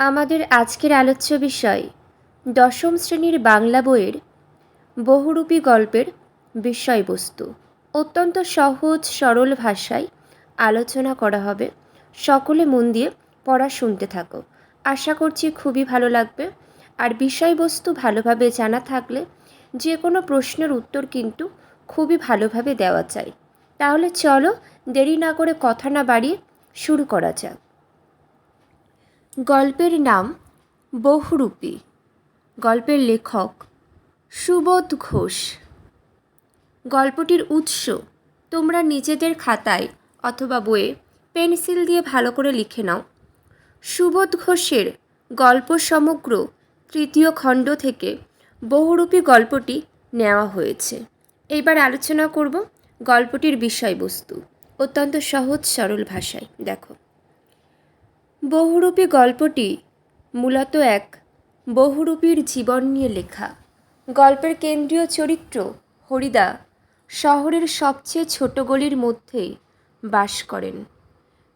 আমাদের আজকের আলোচ্য বিষয়, দশম শ্রেণির বাংলা বইয়ের বহুরূপী গল্পের বিষয়বস্তু। অত্যন্ত সহজ, সরল ভাষায় আলোচনা করা হবে। সকলে মন দিয়ে পড়া শুনতে থাকো। আশা করছি খুবই ভালো লাগবে। আর বিষয়বস্তু ভালোভাবে জানা থাকলে যে কোনো প্রশ্নের উত্তর কিন্তু খুবই ভালোভাবে দেওয়া যায়। তাহলে চলো দেরি না করে কথা না বাড়িয়ে শুরু করা যাক। গল্পের নাম বহুরূপী। গল্পের লেখক সুবোধ ঘোষ। গল্পটির উৎস তোমরা নিজেদের খাতায় অথবা বইয়ে পেন্সিল দিয়ে ভালো করে লিখে নাও। সুবোধ ঘোষের গল্প সমগ্র তৃতীয় খণ্ড থেকে বহুরূপী গল্পটি নেওয়া হয়েছে। এইবার আলোচনা করব গল্পটির বিষয়বস্তু। অত্যন্ত সহজ, সরল ভাষায়। দেখো। বহুরূপী গল্পটি মূলত এক বহুরূপীর জীবন নিয়ে লেখা। গল্পের কেন্দ্রীয় চরিত্র হরিদা শহরের সবচেয়ে ছোট গলির মধ্যেই বাস করেন।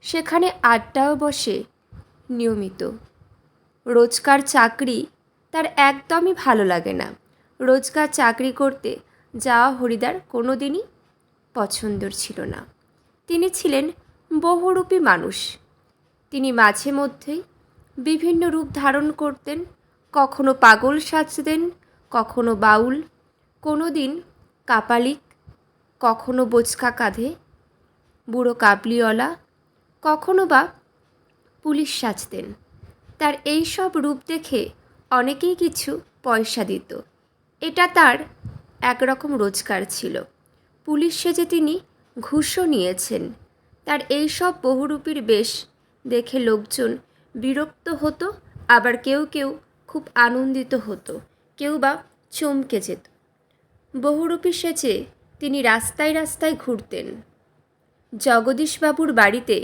সেখানে আড্ডাও বসে নিয়মিত। রোজকার চাকরি তার একদমই ভালো লাগে না। রোজকার চাকরি করতে যাওয়া হরিদার কোনো দিনই পছন্দর ছিল না। তিনি ছিলেন বহুরূপী মানুষ। তিনি মাঝে মধ্যেই বিভিন্ন রূপ ধারণ করতেন, কখনো পাগল সাজতেন, কখনো বাউল কোনো দিন কাপালিক, কখনো বোচকা কাঁধে, বুড়ো কাবলিওয়ালা, কখনো বা পুলিশ সাজতেন। তার এই সব রূপ দেখে অনেকেই কিছু পয়সা দিত। এটা তার একরকম রোজগার ছিল। পুলিশ সেজে তিনি ঘুষও নিয়েছেন। তার এই সব বহুরূপীর বেশ দেখে লোকজন বিরক্ত হতো, আবার কেউ কেউ খুব আনন্দিত হতো, কেউ বা চমকে যেত। বহুরূপী সেচে তিনি রাস্তায় রাস্তায় ঘুরতেন। জগদীশবাবুর বাড়িতে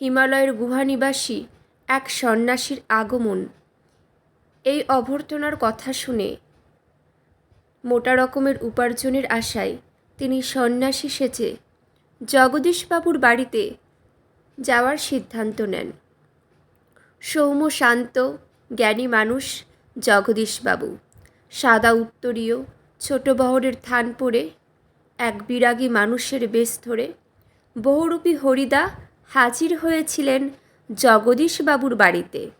হিমালয়ের গুহানিবাসী এক সন্ন্যাসীর আগমন। এই অভ্যর্থনার কথা শুনে মোটা রকমের উপার্জনের আশায় তিনি সন্ন্যাসী সেচে জগদীশবাবুর বাড়িতে যাওয়ার সিদ্ধান্ত নেন। সৌম্য শান্ত, জ্ঞানী মানুষ জগদীশবাবু। সাদা উত্তরীয়, ছোট বহরের থান পরে এক বিরাগী মানুষের বেশ ধরে বহুরূপী হরিদা হাজির হয়েছিলেন জগদীশবাবুর বাড়িতে।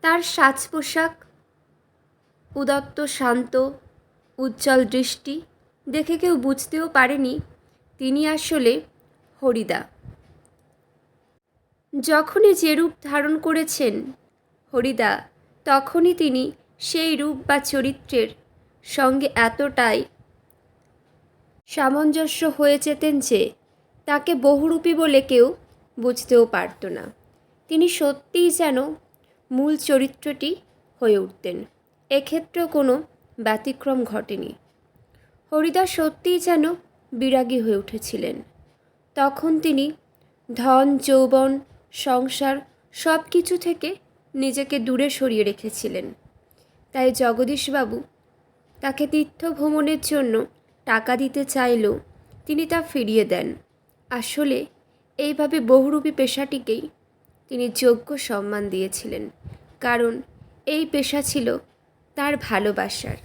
তার সাজ পোশাক, উদত্ত শান্ত, উজ্জ্বল দৃষ্টি দেখে কেউ বুঝতেও পারেনি তিনি আসলে হরিদা। যখনই যে রূপ ধারণ করেছেন, হরিদা, তখনই তিনি সেই রূপ বা চরিত্রের সঙ্গে এতটাই সামঞ্জস্য হয়ে যেতেন যে তাকে বহুরূপী বলে কেউ বুঝতেও পারত না। তিনি সত্যিই যেন মূল চরিত্রটি হয়ে উঠতেন। এক্ষেত্রেও কোনো ব্যতিক্রম ঘটেনি। হরিদা সত্যিই যেন বিরাগী হয়ে উঠেছিলেন। তখন তিনি ধন, যৌবন সংসার সব কিছু থেকে নিজেকে দূরে সরিয়ে রেখেছিলেন। তাই জগদীশবাবু তাকে তীর্থ ভ্রমণের জন্য টাকা দিতে চাইলেও তিনি তা ফিরিয়ে দেন। আসলে এইভাবে বহুরূপী পেশাটিকেই তিনি যোগ্য সম্মান দিয়েছিলেন, কারণ এই পেশা ছিল তার ভালোবাসার।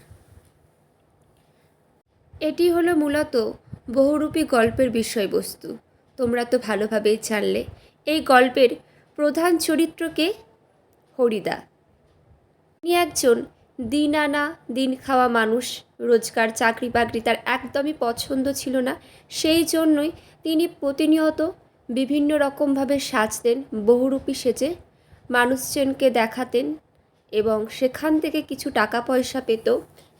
এটি হলো মূলত বহুরূপী গল্পের বিষয়বস্তু। তোমরা তো ভালোভাবেই জানলে এই গল্পের প্রধান চরিত্রকে হরিদা। তিনি একজন দিন আনা দিন খাওয়া মানুষ রোজগার চাকরি বাকরি তার একদমই পছন্দ ছিল না, সেই জন্যই তিনি প্রতিনিয়ত বিভিন্ন রকমভাবে সাজতেন, বহুরূপী সেজে মানুষজনকে দেখাতেন এবং সেখান থেকে কিছু টাকা পয়সা পেত,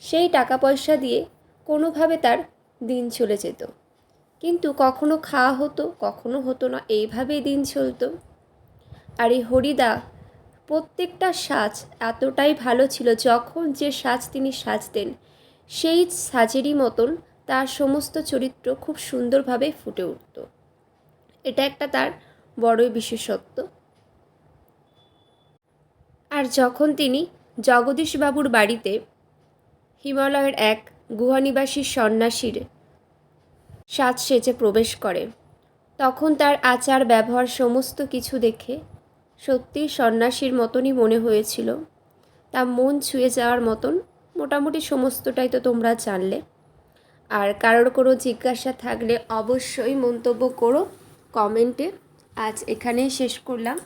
সেই টাকা পয়সা দিয়ে কোনোভাবে তার দিন চলে যেত। কিন্তু কখনো খাওয়া হতো, কখনো হতো না, এইভাবেই দিন চলতো। আর এই হরিদা, প্রত্যেকটা সাজ এতটাই ভালো ছিল যখন যে সাজ তিনি সাজতেন। সেই সাজেরই মতন তার সমস্ত চরিত্র খুব সুন্দরভাবে ফুটে উঠত। এটা একটা তার বড়ই বিশেষত্ব। আর যখন তিনি জগদীশবাবুর বাড়িতে হিমালয়ের এক গুহানিবাসী সন্ন্যাসীর সাজ সেজে প্রবেশ করে। তখন তার আচার, ব্যবহার সমস্ত কিছু দেখে সত্যি সন্ন্যাসীর মতনই মনে হয়েছিল। তা মন ছুঁয়ে যাওয়ার মতন মোটামুটি সমস্তটাই তো তোমরা জানলে। আর কারোর কোনো জিজ্ঞাসা থাকলে অবশ্যই মন্তব্য করো কমেন্টে। আজ এখানেই শেষ করলাম।